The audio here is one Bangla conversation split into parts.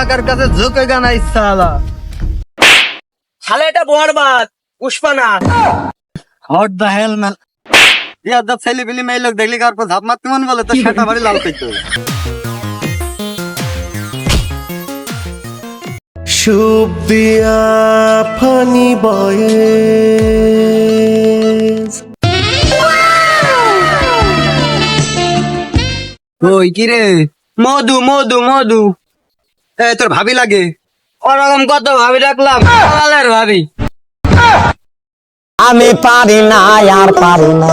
টাকার কাছে ঝুঁকে গানা ইচ্ছা আলা শালা এটা বরবাদ পুষ্পা না হট দ্য হেল ম্যান ইয়ার দা ছেলে বিলি মেয়ে লোক দেখলি কার পর ঝাপ মারতে মন বলে? তো সেটা বাড়ি লাল পেতো সুপ দিয়া ফানি বয়েস। ওই কি রে? মধু মধু মধু। তোর ভাবি লাগে? ওরকম কত ভাবি রাখলাম। ভাবি। আমি পারি না আর পারি না।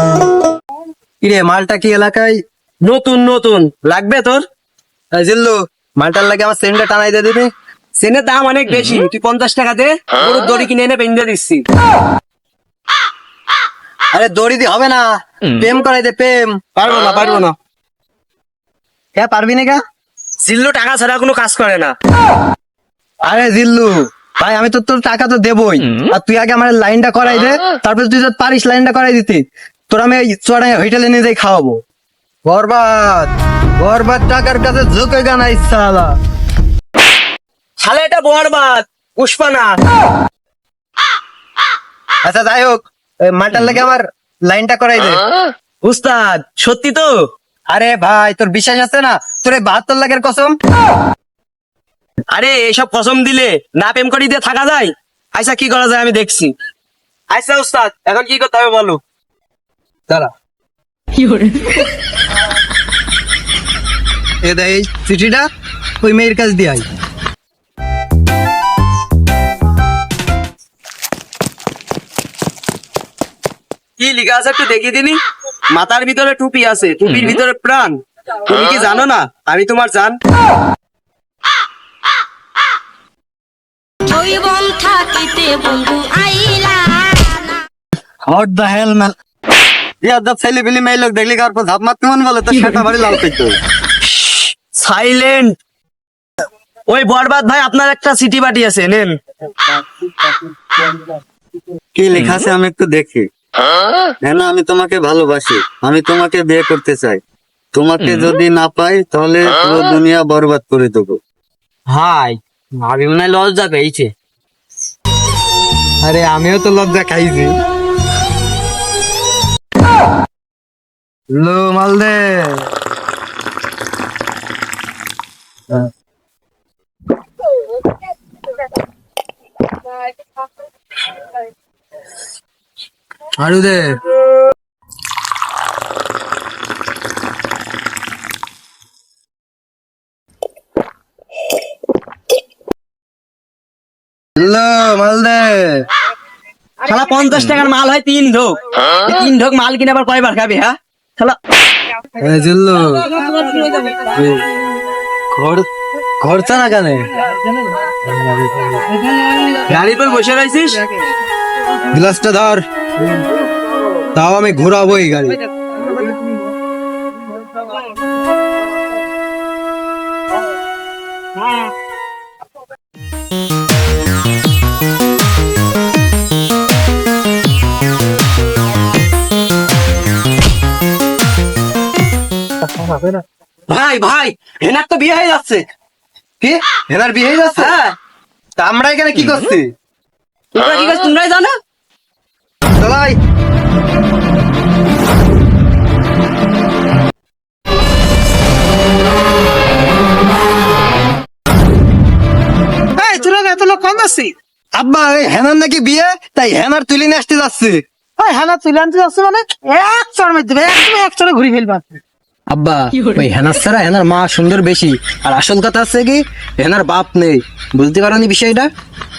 কিরে মালটা কি এলাকায়? নতুন নতুন। লাগবে তোর? এই জিল্লু মালটার লাগে আমার সেন্ডে টানাই দিয়ে দিবি। সেনের দাম অনেক বেশি। তুই পঞ্চাশ টাকা দে গরুর দড়ি কিনে এনে পেন্ডে দিচ্ছি। আরে দড়ি দিয়ে হবে না। প্রেম করাই দে প্রেম। পারব না পারব না। হ্যাঁ পারবি না কা? জিল্লু টাকা ছাড়া কোনো কাজ করে না। আরে জিল্লু ভাই আমি তো তোর টাকা তো দেবই। আর তুই আগে আমার লাইনটা করাই দে তারপর তুই তো পারিস লাইনটা করাই দিতি তোর আমি চড়াই হোটেলে নিয়ে যাই খাওয়াবো। বরবাদ বরবাদ টাকার কাছে ঝুঁকে গানা ইচ্ছা আলা শালা এটা বরবাদ পুষ্পা না আচ্ছা যাই হোক ওই মালটার লাগে আমার লাইনটা করাই দে। উস্তাদ সত্যি তো? আরে ভাই তোর বিশ্বাস আছে না? তোর এই বাহাত্তর লাখের কসম? আরে এসব কসম দিলে না প্রেম করি দিয়ে থাকা যায়? আচ্ছা কি করা যায় আমি দেখছি। আচ্ছা উস্তাদ এখন কি করতে হবে বলো? দাঁড়া। এ দেয় এই চিঠিটা ওই মেয়ের কাছে দিয়ে আয়। কি লিখা আছে একটু দেখিয়ে দিনি? মাথার ভিতরে টুপি আছে টুপির ভিতরে প্রাণ। তুমি কি জানো না? আমি তোমার জান। জৈবন থাকিতে বন্ধু আইলা না। হট দ্য হেল ম্যান ইয়ার দা ছেলে বিলি মেয়ে লোক দেখলি কার ঝাপ মারতে মন বলে তো সেটা বাড়ি লাল পেতো সাইলেন্ট ওই বরবাদ ভাই আপনার একটা সিটি বাটি আছে নেন। কি লেখা আছে আমি একটু দেখি। হ্যাঁ আমি তোমাকে ভালোবাসি। আমি তোমাকে বিয়ে করতে চাই। তোমাকে যদি না পাই তাহলে পুরো দুনিয়া বরবাদ করে দেবো। হাই ভাবি মনে হয় লজ্জা পেয়েছে। আরে আমিও তো লজ্জা খাইছি। লো মালদে। আরু দে লো মালদে শালা পঞ্চাশ টাকার মাল হয় তিন ঢোক। তিন ঢোক মাল কিনে আবার কয়বার খাবি হ্যাঁ? শালা। জিল্লু। ঘর ঘরটা না কেন? গাড়ির পর বসে রয়েছিস? গ্লাসটা ধর। তাও আমি ঘোরাবো এই গাড়ি। ভাই ভাই হেনার তো বিয়ে হয়ে যাচ্ছে। কি? এনার বিয়ে হয়ে যাচ্ছে? হ্যাঁ। তা আমরা এখানে কি করছি? তোমরা কি করছ? তোমরাই জানো? এত লোক কম আছি? আব্বা হেনার নাকি বিয়ে? তাই হেনার তুলে নিয়ে আসতে যাচ্ছে। ওই হানা তুলে আনতে যাচ্ছে মানে এক চড় মেরে দেবে একদম এক চড়ে ঘুরে ফেলবা আব্বা ওই হেনার ছাড়া হেনার মা সুন্দর বেশি। আর আসল কথা হচ্ছে কি হেনার বাপ নেই। বুঝতে পারো বিষয়টা?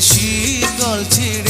শীতল ছিড়ে